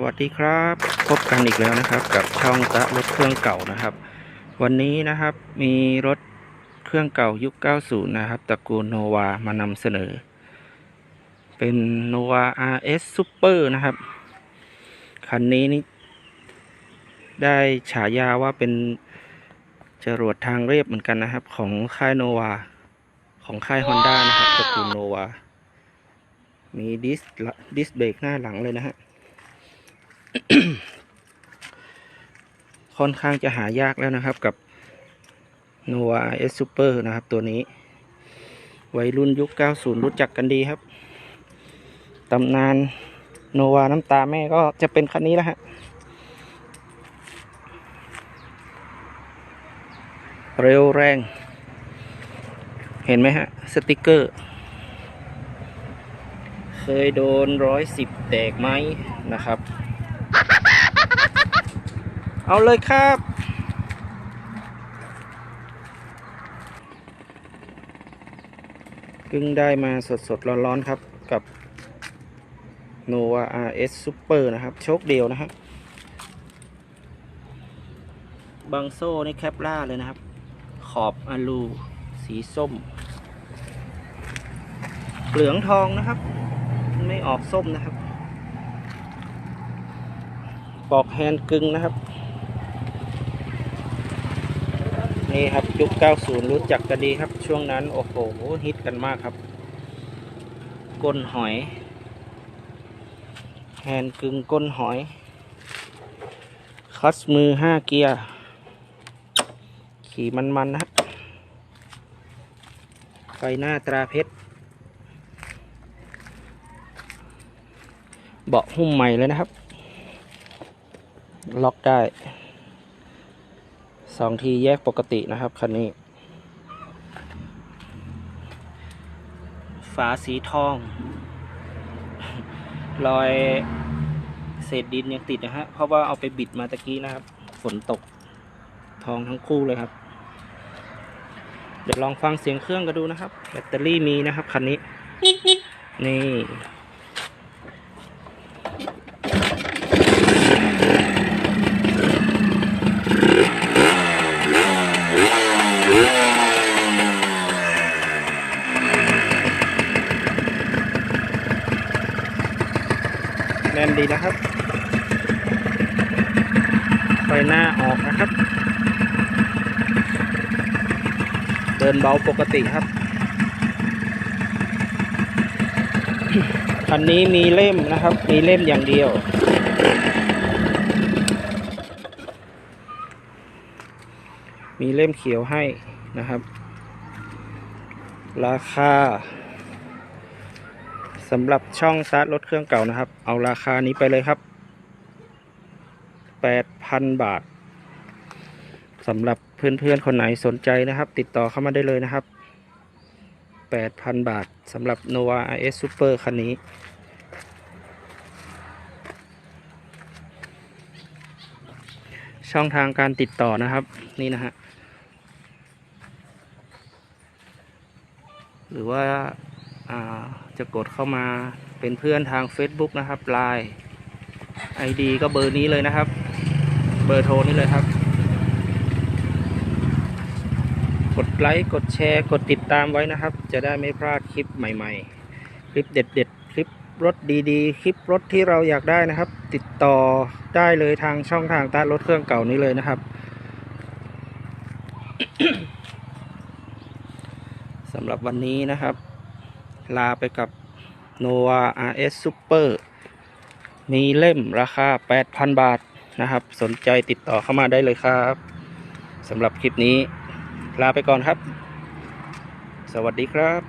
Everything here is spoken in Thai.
วัสดีครับ พบกันอีกแล้วนะครับ กับช่องตะรถเครื่องเก่านะครับ วันนี้นะครับมีรถเครื่องเก่ายุค 90 นะครับตระกูลโนวามานำเสนอ เป็นโนวา RS Super นะครับ คันนี้นี่ได้ฉายาว่าเป็นจรวดทางเรียบเหมือนกันนะครับ ของค่ายโนวาของค่าย Honda นะครับตระกูลโนวามีดิสดิสเบรกหน้าหลังเลยนะฮะ ค่อนข้างจะหายากแล้วนะครับกับ Nova S Super นะครับ ตัวนี้ วัยรุ่นยุค 90 รู้จักกันดีครับ ตำนาน Nova น้ำตาแม่ก็จะเป็นคันนี้แล้วฮะ เร็วแรง เห็นไหมฮะ สติกเกอร์ เคยโดนร้อยสิบแตกไหมนะครับ เอาเลยครับ เพิ่งได้มาสดๆ ร้อนๆ ครับกับ Nova RS Super นะครับ โชคเดียวนะครับ บางโซ่นี่แคปล่าเลยนะครับ ขอบอลูสีส้ม เหลืองทองนะครับ ไม่ออกส้มนะครับ ปอกแฮนด์กึ่งนะครับ นี่ครับยุค 90 รู้จักกันดีครับ ช่วงนั้น โอ้โห ฮิตกันมากครับ ก้นหอย แฮนด์กึ่งก้นหอย คัสมือ 5 เกียร์ ขี่มันๆนะครับไฟหน้าตราเพชร เบาะหุ้มใหม่เลยนะครับ ล็อกได้ สองทีแยกปกตินะครับคันนี้ ฝาสีทอง รอยเศษดินยังติดนะฮะ เพราะว่าเอาไปบิดมาตะกี้นะครับ ฝนตก ทองทั้งคู่เลยครับ เดี๋ยวลองฟังเสียงเครื่องกันดูนะครับ แบตเตอรี่มีนะครับคันนี้ นี่ น่นดีนะครับไฟหน้าออกนะครับ เดินเบาปกติครับ คันนี้มีเล่มนะครับ มีเล่มอย่างเดียวมีเล่มเขียวให้นะครับ ราคา สำหรับช่องซาร์รถเครื่องเก่านะครับ เอาราคานี้ไปเลยครับ 8,000 บาทสำหรับเพื่อนๆคนไหนสนใจนะครับ ติดต่อเข้ามาได้เลยนะครับ 8,000 บาทสำหรับ Nova RS Super คันนี้ ช่องทางการติดต่อนะครับนี่นะฮะหรือว่า จะกดเข้ามาเป็นเพื่อนทาง Facebook นะครับ Line ID ก็เบอร์นี้เลยนะครับ เบอร์โทรนี้เลยครับ กดไลค์กดแชร์กดติดตามไว้นะครับ จะได้ไม่พลาดคลิปใหม่ๆ คลิปเด็ดๆ คลิปรถดีๆ คลิปรถที่เราอยากได้นะครับ ติดต่อได้เลยทางช่องทางตารถเครื่องเก่านี้เลยนะครับสำหรับวันนี้นะครับ ลาไปกับ Nova RS Super มีเล่มราคา 8,000 บาทนะครับ สนใจติดต่อเข้ามาได้เลยครับสำหรับคลิปนี้ ลาไปก่อนครับ สวัสดีครับ